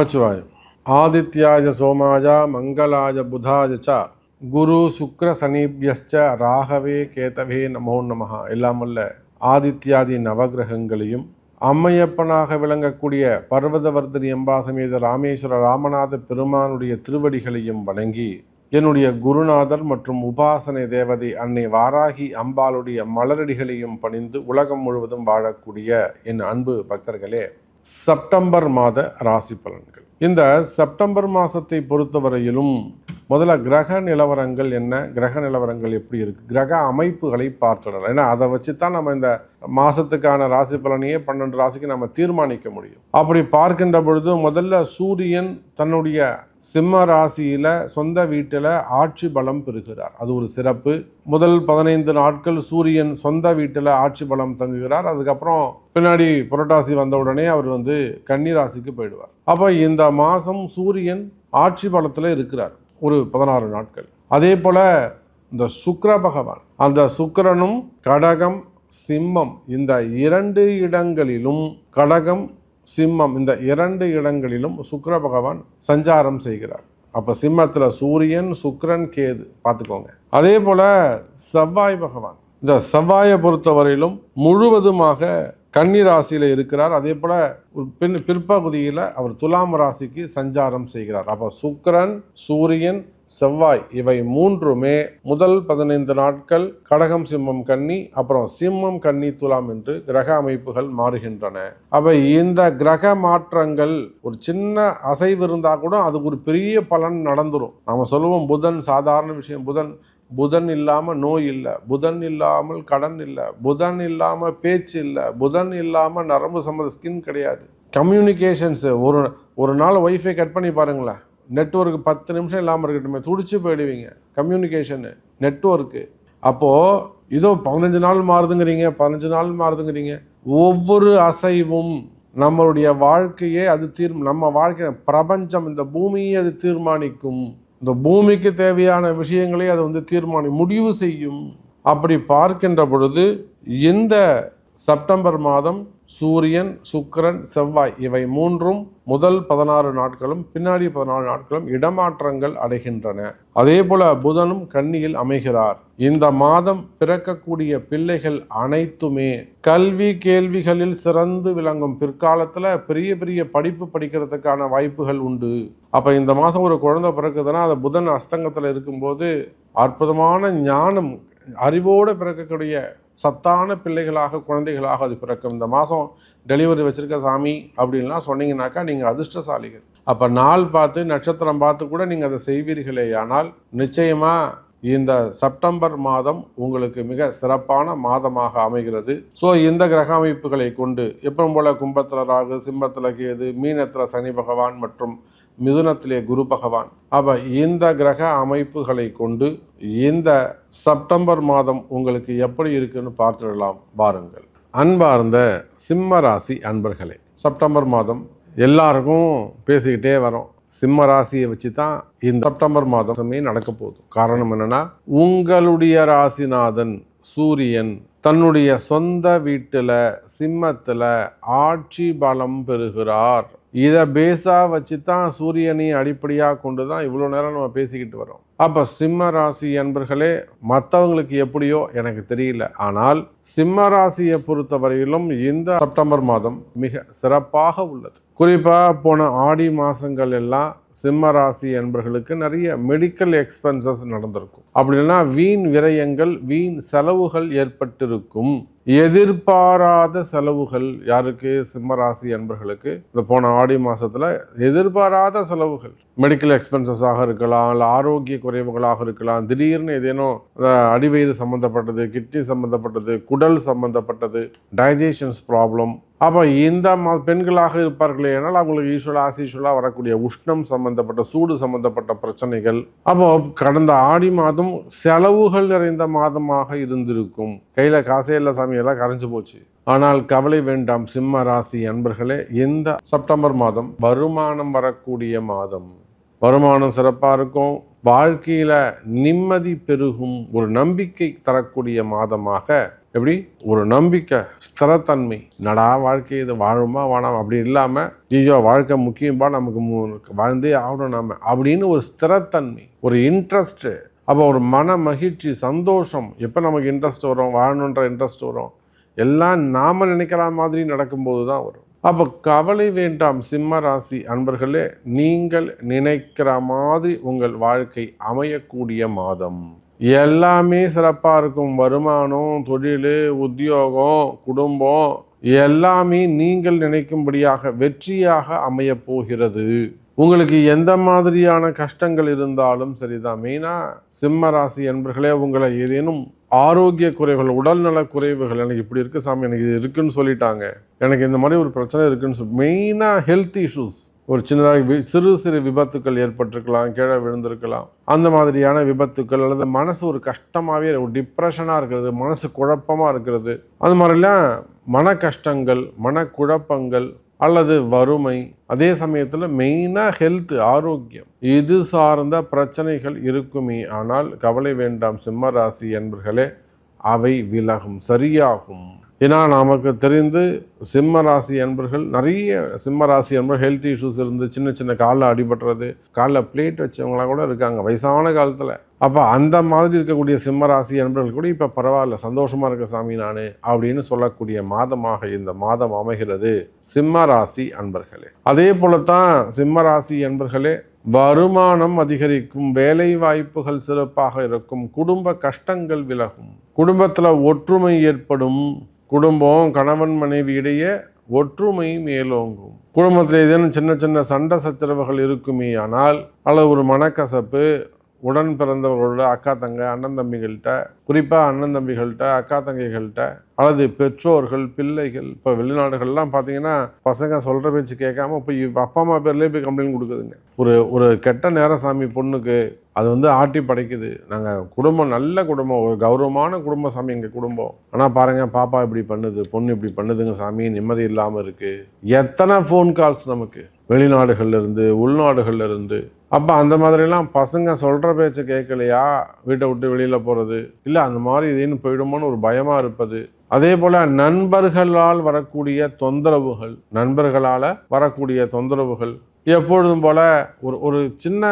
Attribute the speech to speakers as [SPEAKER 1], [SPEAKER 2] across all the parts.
[SPEAKER 1] நமச்சிவாய ஆதித்யாய சோமாய மங்களாய புதாய ச குரு சுக்ர சனீபியஸ்ச ராகவே கேதவே நமோ நமஹா எல்லாம் ஆதித்யாதி நவகிரகங்களையும் அம்மையப்பனாக விளங்கக்கூடிய பர்வதவர்தனி எம்பாசமேத ராமேஸ்வர ராமநாத பெருமானுடைய திருவடிகளையும் வணங்கி என்னுடைய குருநாதர் மற்றும் உபாசனை தேவதை அன்னை வாராகி அம்பாளுடைய மலரடிகளையும் பணிந்து உலகம் முழுவதும் வாழக்கூடிய என் அன்பு பக்தர்களே செப்டம்பர் மாத ராசி பலன்கள். இந்த செப்டம்பர் மாதத்தை பொறுத்தவரையிலும் முதல்ல கிரக நிலவரங்கள் என்ன? கிரக நிலவரங்கள் எப்படி இருக்குது கிரக அமைப்புகளை பார்த்துடலாம். ஏன்னா அதை வச்சு தான் நம்ம இந்த மாதத்துக்கான ராசி பலனையே பன்னெண்டு ராசிக்கு நம்ம தீர்மானிக்க முடியும். அப்படி பார்க்கின்ற பொழுது முதல்ல சூரியன் தன்னுடைய சிம்ம ராசியில் சொந்த வீட்டில் ஆட்சி பலம் பெறுகிறார். அது ஒரு சிறப்பு. முதல் பதினைந்து நாட்கள் சூரியன் சொந்த வீட்டில் ஆட்சி பலம் தங்குகிறார். அதுக்கப்புறம் பின்னாடி புரட்டாசி வந்த உடனே அவர் வந்து கன்னி ராசிக்கு போயிடுவார். அப்போ இந்த மாதம் சூரியன் ஆட்சி பலத்தில் இருக்கிறார். ஒரு பதினாறு நாட்கள். அதே போல் இந்த சுக்கர பகவான் அந்த சுக்கரனும் கடகம் சிம்மம் இந்த இரண்டு இடங்களிலும் கடகம் சிம்மம் இந்த இரண்டு இடங்களிலும் சுக்கர பகவான் சஞ்சாரம் செய்கிறார். அப்போ சிம்மத்தில் சூரியன் சுக்கரன் கேது பார்த்துக்கோங்க. அதே போல் செவ்வாய் பகவான் இந்த செவ்வாயை பொறுத்தவரையிலும் முழுவதுமாக கன்னி ராசியில் இருக்கிறார். அதே போல் ஒரு பின் பிற்பகுதியில் அவர் துலாம் ராசிக்கு சஞ்சாரம் செய்கிறார். அப்போ சுக்கிரன் சூரியன் செவ்வாய் இவை மூன்றுமே முதல் பதினைந்து நாட்கள் கடகம் சிம்மம் கன்னி அப்புறம் சிம்மம் கன்னி துலாம் என்று கிரக அமைப்புகள் மாறுகின்றன. அவை இந்த கிரக மாற்றங்கள் ஒரு சின்ன அசைவு இருந்தால் கூட அதுக்கு ஒரு பெரிய பலன் நடந்துடும் நம்ம சொல்லுவோம் புதன் சாதாரண விஷயம் புதன் புதன் இல்லாமல் நோய் இல்லை புதன் இல்லாமல் கடன் இல்லை புதன் இல்லாமல் பேச்சு இல்லை புதன் இல்லாமல் நரம்பு சம்மந்த ஸ்கின் கிடையாது. கம்யூனிகேஷன்ஸு ஒரு ஒரு நாள் ஒய்ஃபை கட் பண்ணி பாருங்களேன். நெட்ஒர்க் பத்து நிமிஷம் இல்லாமல் இருக்கட்டுமே துடிச்சு போயிடுவீங்க. கம்யூனிகேஷனு நெட்ஒர்க்கு அப்போது இதோ பதினஞ்சு நாள் மாறுதுங்கிறீங்க பதினஞ்சு நாள் மாறுதுங்கிறீங்க. ஒவ்வொரு அசைவும் நம்மளுடைய வாழ்க்கையே அது தீர் நம்ம வாழ்க்கை பிரபஞ்சம் இந்த பூமியை அது தீர்மானிக்கும். இந்த பூமிக்கு தேவையான விஷயங்களை அது வந்து தீர்மானி முடிவு செய்யும். அப்படி பார்க்கின்ற பொழுது இந்த செப்டம்பர் மாதம் சூரியன் சுக்கிரன் செவ்வாய் இவை மூன்றும் முதல் பதினாறு நாட்களும் பின்னாடி பதினாறு நாட்களும் இடமாற்றங்கள் அடைகின்றன. அதே போல புதனும் கன்னியில் அமைகிறார். இந்த மாதம் பிறக்கக்கூடிய பிள்ளைகள் அனைத்துமே கல்வி கேள்விகளில் சிறந்து விளங்கும். பிற்காலத்தில் பெரிய பெரிய படிப்பு படிக்கிறதுக்கான வாய்ப்புகள் உண்டு. அப்போ இந்த மாதம் ஒரு குழந்தை பிறக்குதுன்னா அது புதன் அஸ்தங்கத்தில் இருக்கும்போது அற்புதமான ஞானம் அறிவோடு பிறக்கக்கூடிய சத்தான பிள்ளைகளாக குழந்தைகளாக அது பிறக்கும். இந்த மாதம் டெலிவரி வச்சுருக்க சாமி அப்படின்லாம் சொன்னீங்கன்னாக்கா நீங்கள் அதிர்ஷ்டசாலிகள். அப்போ நாள் பார்த்து நட்சத்திரம் பார்த்து கூட நீங்கள் அதை செய்வீர்களே ஆனால் நிச்சயமாக இந்த செப்டம்பர் மாதம் உங்களுக்கு மிக சிறப்பான மாதமாக அமைகிறது. ஸோ இந்த கிரக அமைப்புகளை கொண்டு எப்பவும் போல கும்பத்தில் ராகு சிம்மத்தில் கேது மீனத்தில் சனி பகவான் மற்றும் மிதுனத்திலே குரு பகவான். அப்போ இந்த கிரக அமைப்புகளை கொண்டு இந்த செப்டம்பர் மாதம் உங்களுக்கு எப்படி இருக்குன்னு பார்த்துடலாம் பாருங்கள். அன்பார்ந்த சிம்ம ராசி அன்பர்களே செப்டம்பர் மாதம் எல்லாருக்கும் பேசிக்கிட்டே வரோம். சிம்ம ராசியை வச்சு தான் இந்த செப்டம்பர் மாதமே நடக்க போகுது. காரணம் என்னென்னா உங்களுடைய ராசிநாதன் சூரியன் தன்னுடைய சொந்த வீட்டில் சிம்மத்தில் ஆட்சி பலம் பெறுகிறார். இதை பேஸாக வச்சு தான் சூரியனை அடிப்படையாக கொண்டு தான் இவ்வளோ நேரம் நம்ம பேசிக்கிட்டு வரோம் அப்போ சிம்ம ராசி என்பர்களே மற்றவங்களுக்கு எப்படியோ எனக்கு தெரியல. ஆனால் சிம்ம ராசியை பொறுத்தவரையிலும் இந்த செப்டம்பர் மாதம் மிக சிறப்பாக உள்ளது. குறிப்பாக போன ஆடி மாதங்கள் எல்லாம் சிம்ம ராசி என்பர்களுக்கு நிறைய மெடிக்கல் எக்ஸ்பென்சஸ் நடந்திருக்கும். அப்படின்னா வீண் விரயங்கள் வீண் செலவுகள் ஏற்பட்டிருக்கும். எதிர்பாராத செலவுகள் யாருக்கு? சிம்மராசி அன்பர்களுக்கு. என்பர்களுக்கு இந்த போன ஆடி மாசத்துல எதிர்பாராத செலவுகள். மெடிக்கல் எக்ஸ்பென்சஸாக இருக்கலாம் இல்லை ஆரோக்கிய குறைவுகளாக இருக்கலாம். திடீர்னு ஏதேனும் அடிவயிறு சம்மந்தப்பட்டது கிட்னி சம்மந்தப்பட்டது குடல் சம்மந்தப்பட்டது டைஜஷன்ஸ் ப்ராப்ளம் அப்போ இந்த ம பெண்களாக இருப்பார்களே ஆனால் அவங்களுக்கு யூஸ்வலாக ஆஸ் வரக்கூடிய உஷ்ணம் சம்மந்தப்பட்ட சூடு சம்மந்தப்பட்ட பிரச்சனைகள். அப்போ கடந்த ஆடி மாதம் செலவுகள் நிறைந்த மாதமாக இருந்திருக்கும். கையில் காசே இல்லை சாமியெல்லாம் கரைஞ்சு போச்சு. ஆனால் கவலை வேண்டாம் சிம்ம ராசி அன்பர்களே இந்த செப்டம்பர் மாதம் வருமானம் வரக்கூடிய மாதம். வருமானம் சிறப்பாக இருக்கும். வாழ்க்கையில் நிம்மதி பெருகும். ஒரு நம்பிக்கை தரக்கூடிய மாதமாக எப்படி? ஒரு நம்பிக்கை ஸ்திரத்தன்மை. நடா வாழ்க்கை இது வாழுமா வாழாம் அப்படி இல்லாமல் ஐயோ வாழ்க்கை முக்கியம்பா நமக்கு மு- வாழ்ந்தே ஆகணும் நாம. அப்படின்னு ஒரு ஸ்திரத்தன்மை ஒரு இன்ட்ரெஸ்ட்டு அப்போ ஒரு மன மகிழ்ச்சி சந்தோஷம். எப்போ நமக்கு இன்ட்ரெஸ்ட் வரும் வாழணுன்ற இன்ட்ரெஸ்ட் வரும் எல்லாம் நாம் நினைக்கிற மாதிரி நடக்கும்போது தான் வரும். அப்போ கவலை வேண்டாம் சிம்ம ராசி அன்பர்களே நீங்கள் நினைக்கிற மாதிரி உங்கள் வாழ்க்கை அமையக்கூடிய மாதம். எல்லாமே சிறப்பாக இருக்கும். வருமானம் தொழில் உத்தியோகம் குடும்பம் எல்லாமே நீங்கள் நினைக்கும்படியாக வெற்றியாக அமையப் போகிறது. உங்களுக்கு எந்த மாதிரியான கஷ்டங்கள் இருந்தாலும் சரிதான். மெயினாக சிம்ம ராசி என்பர்களே உங்களை ஏதேனும் ஆரோக்கிய குறைவுகள் உடல்நல குறைவுகள் எனக்கு இப்படி இருக்கு சாமி எனக்கு இது இருக்குன்னு சொல்லிட்டாங்க. எனக்கு இந்த மாதிரி ஒரு பிரச்சனை இருக்குன்னு சொல்லி மெயினாக ஹெல்த் இஷ்யூஸ் ஒரு சின்னதாக வி- சிறு சிறு விபத்துக்கள் ஏற்பட்டிருக்கலாம் கீழே விழுந்திருக்கலாம். அந்த மாதிரியான விபத்துக்கள் அல்லது மனசு ஒரு கஷ்டமாகவே ஒரு டிப்ரெஷனாக இருக்கிறது மனசு குழப்பமாக இருக்கிறது. அந்த மாதிரிலாம் மன கஷ்டங்கள் மனக்குழப்பங்கள் அல்லது வறுமை. அதே சமயத்தில் மெயினாக ஹெல்த் ஆரோக்கியம். இது சார்ந்த பிரச்சனைகள் இருக்குமே. ஆனால் கவலை வேண்டாம் சிம்ம ராசி என்பர்களே அவை விலகும். சரியாகும். ஏன்னா நமக்கு தெரிந்து சிம்ம ராசி என்பர்கள் நிறைய சிம்ம ராசி என்பர்கள் ஹெல்த் இஷ்யூஸ் இருந்து சின்ன சின்ன காலில் அடிபடுறது காலில் பிளேட் வச்சவங்களாம் கூட இருக்காங்க வயசான காலத்தில். அப்போ அந்த மாதிரி இருக்கக்கூடிய சிம்ம ராசி என்பர்கள் கூட இப்போ பரவாயில்ல சந்தோஷமாக இருக்க சாமி நான் அப்படின்னு சொல்லக்கூடிய மாதமாக இந்த மாதம் அமைகிறது சிம்ம ராசி அன்பர்களே. அதே போலத்தான் சிம்ம ராசி என்பர்களே வருமானம் அதிகரிக்கும் வேலை வாய்ப்புகள் சிறப்பாக இருக்கும் குடும்ப கஷ்டங்கள் விலகும் குடும்பத்தில் ஒற்றுமை ஏற்படும் குடும்பம் கணவன் மனைவி இடையே ஒற்றுமை மேலோங்கும். குடும்பத்தில் ஏதேனும் சின்ன சின்ன சண்டை சச்சரவுகள் இருக்குமே ஆனால் அல்லது ஒரு மனக்கசப்பு உடன் பிறந்தவர்களோட அக்கா தங்க அண்ணன் தம்பிகள்கிட்ட குறிப்பாக அண்ணன் தம்பிகள்கிட்ட அக்கா தங்கைகள்கிட்ட அல்லது பெற்றோர்கள் பிள்ளைகள் இப்போ வெளிநாடுகள்லாம் பார்த்தீங்கன்னா பசங்க சொல்கிற பேச்சு கேட்காம போய் அப்பா அம்மா பேர்லேயே போய் கம்ப்ளைண்ட் கொடுக்குதுங்க. ஒரு ஒரு கெட்ட நேரம் சாமி பொண்ணுக்கு அது வந்து ஆட்டி படைக்குது. நாங்கள் குடும்பம் நல்ல குடும்பம் ஒரு கௌரவமான குடும்ப சாமி எங்கள் குடும்பம். ஆனால் பாருங்கள் பாப்பா இப்படி பண்ணுது பொண்ணு இப்படி பண்ணுதுங்க சாமி நிம்மதி இல்லாமல் இருக்குது எத்தனை ஃபோன் கால்ஸ் நமக்கு? வெளிநாடுகள்லேருந்து இருந்து இருந்து அப்போ அந்த மாதிரிலாம் பசங்க சொல்கிற பேச்சை கேட்கலையா வீட்டை விட்டு வெளியில் போகிறது இல்லை அந்த மாதிரி இதுன்னு போயிடுமோன்னு ஒரு பயமாக இருப்பது. அதே போல் நண்பர்களால் வரக்கூடிய தொந்தரவுகள் நண்பர்களால் வரக்கூடிய தொந்தரவுகள் எப்பொழுதும் போல ஒரு ஒரு சின்ன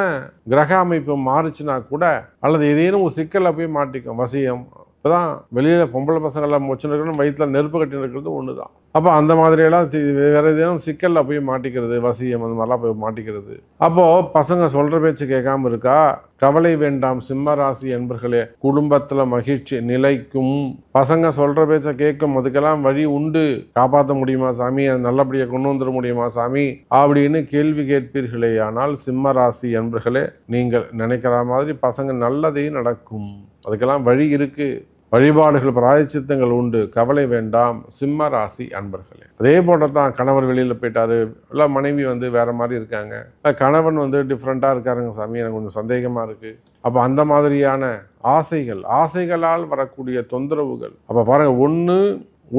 [SPEAKER 1] கிரக அமைப்பு மாறுச்சுன்னா கூட அல்லது ஏதேனும் ஒரு சிக்கலில் போய் மாட்டிக்கும். வசியம் இப்போதான் வெளியில் பொம்பளை பசங்களை வச்சுருக்கணும் வயிற்றில் நெருப்பு கட்டி இருக்கிறது ஒன்று தான் அப்போ அந்த மாதிரியெல்லாம் வேறு எதுவும் சிக்கலில் போய் மாட்டிக்கிறது வசியம் அந்த மாதிரிலாம் போய் மாட்டிக்கிறது. அப்போது பசங்க சொல்கிற பேச்சு கேட்காம இருக்கா? கவலை வேண்டாம் சிம்ம ராசி என்பர்களே குடும்பத்தில் மகிழ்ச்சி நிலைக்கும். பசங்க சொல்கிற பேச்சை கேட்கும் அதுக்கெல்லாம் வழி உண்டு. காப்பாற்ற முடியுமா சாமி? அது நல்லபடியாக கொண்டு வந்துட முடியுமா சாமி? அப்படின்னு கேள்வி கேட்பீர்களே ஆனால் சிம்ம ராசி என்பர்களே நீங்கள் நினைக்கிற மாதிரி பசங்க நல்லதே நடக்கும். அதுக்கெல்லாம் வழி இருக்குது வழிபாடுகள் பிராயச்சித்தங்கள் உண்டு. கவலை வேண்டாம். சிம்ம ராசி அன்பர்களே. அதே போல தான் கணவர் வெளியில் போயிட்டாரு. இல்லை மனைவி வந்து வேற மாதிரி இருக்காங்க. கணவன் வந்து டிஃப்ரெண்ட்டாக இருக்காருங்க சாமி. எனக்கு கொஞ்சம் சந்தேகமாக இருக்கு. அப்போ அந்த மாதிரியான ஆசைகள் ஆசைகளால் வரக்கூடிய தொந்தரவுகள். அப்போ பாருங்க ஒன்று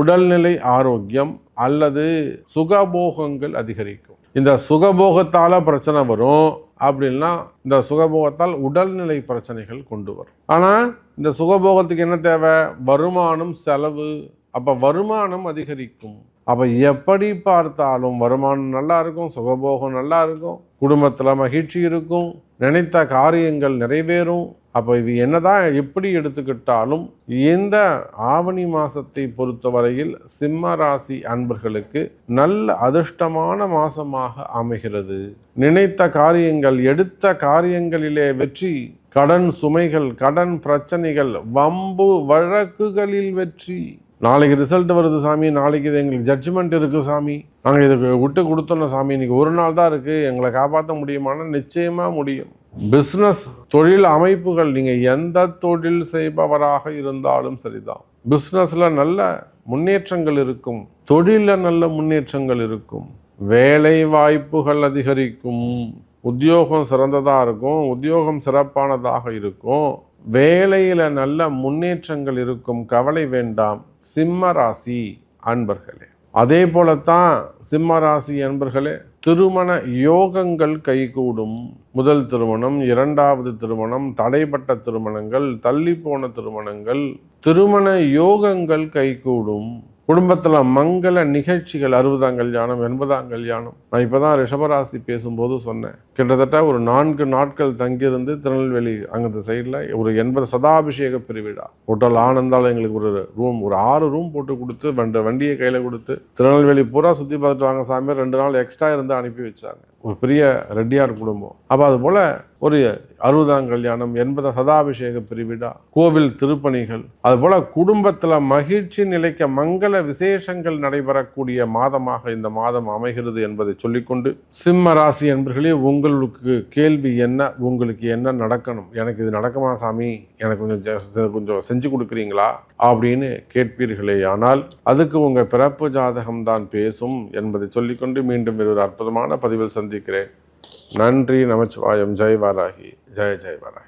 [SPEAKER 1] உடல்நிலை ஆரோக்கியம் அல்லது சுகபோகங்கள் அதிகரிக்கும். இந்த சுகபோகத்தால பிரச்சனை வரும் அப்படின்னா இந்த சுகபோகத்தால் உடல்நிலை பிரச்சனைகள் கொண்டு வரும். ஆனால் இந்த சுகபோகத்துக்கு என்ன தேவை? வருமானம் செலவு. அப்போ வருமானம் அதிகரிக்கும். அப்போ எப்படி பார்த்தாலும் வருமானம் நல்லா இருக்கும் சுகபோகம் நல்லா இருக்கும் குடும்பத்தில் மகிழ்ச்சி இருக்கும் நினைத்த காரியங்கள் நிறைவேறும். அப்போ இது என்னதான் எப்படி எடுத்துக்கிட்டாலும் இந்த ஆவணி மாதத்தை பொறுத்தவரையில் சிம்ம ராசி அன்பர்களுக்கு நல்ல அதிர்ஷ்டமான மாசமாக அமைகிறது. நினைத்த காரியங்கள் எடுத்த காரியங்களிலே வெற்றி கடன் சுமைகள் கடன் பிரச்சனைகள் வம்பு வழக்குகளில் வெற்றி. நாளைக்கு ரிசல்ட் வருது சாமி நாளைக்கு இது எங்களுக்கு ஜட்ஜ்மெண்ட் இருக்குது சாமி. நாங்கள் இதுக்கு விட்டு கொடுத்தோம் சாமி. இன்றைக்கி ஒரு நாள் தான் இருக்குது எங்களை காப்பாற்ற முடியுமானா நிச்சயமாக முடியும். பிஸ்னஸ் தொழில் அமைப்புகள் நீங்கள் எந்த தொழில் செய்பவராக இருந்தாலும் சரிதான். பிஸ்னஸில் நல்ல முன்னேற்றங்கள் இருக்கும். தொழிலில் நல்ல முன்னேற்றங்கள் இருக்கும். வேலை வாய்ப்புகள் அதிகரிக்கும். உத்தியோகம் சிறந்ததாக இருக்கும். உத்தியோகம் சிறப்பானதாக இருக்கும். வேலையில் நல்ல முன்னேற்றங்கள் இருக்கும். கவலை வேண்டாம். சிம்ம ராசி அன்பர்களே. அதே போலத்தான் சிம்ம ராசி அன்பர்களே திருமண யோகங்கள் கைகூடும். முதல் திருமணம் இரண்டாவது திருமணம் தடைப்பட்ட திருமணங்கள் தள்ளி போன திருமணங்கள் திருமண யோகங்கள் கைகூடும். குடும்பத்தில் மங்கள நிகழ்ச்சிகள் அறுபதாம் கல்யாணம் எண்பதாம் கல்யாணம். நான் இப்போ தான் ரிஷபராசி பேசும்போது சொன்னேன். கிட்டத்தட்ட ஒரு நான்கு நாட்கள் தங்கியிருந்து திருநெல்வேலி அங்கத்த சைடில் ஒரு எண்பது சதாபிஷேக பிரிவிழா. ஹோட்டல் ஆனந்தால் எங்களுக்கு ஒரு ரூம் ஒரு ஆறு ரூம் போட்டு கொடுத்து வண்ட வண்டியை கையில் கொடுத்து திருநெல்வேலி பூரா சுற்றி பார்த்துட்டு வாங்க சாமி ரெண்டு நாள் எக்ஸ்ட்ரா இருந்து அனுப்பி வச்சாங்க. ஒரு பெரிய ரெட்டியார் குடும்பம். அப்போ அது போல் ஒரு அறுபதாம் கல்யாணம் எண்பது சதாபிஷேக பிரிவிழா கோவில் திருப்பணிகள் அதுபோல் குடும்பத்தில் மகிழ்ச்சி நிலைக்க மங்கள விசேஷங்கள் நடைபெறக்கூடிய மாதமாக இந்த மாதம் அமைகிறது என்பதை சொல்லிக்கொண்டு சிம்ம ராசி என்பர்களே உங்களுக்கு கேள்வி என்ன உங்களுக்கு என்ன நடக்கணும்? எனக்கு இது நடக்குமா சாமி? எனக்கு கொஞ்சம் கொஞ்சம் செஞ்சு கொடுக்குறீங்களா? அப்படின்னு கேட்பீர்களே. ஆனால் அதுக்கு உங்கள் பிறப்பு ஜாதகம் தான் பேசும் என்பதை சொல்லிக்கொண்டு மீண்டும் ஒரு அற்புதமான பதிவில் சந்திக்கிறேன். நன்றி நமச்சிவாயம் ஜெய் வாராகி ஜெய ஜெய் வாராகி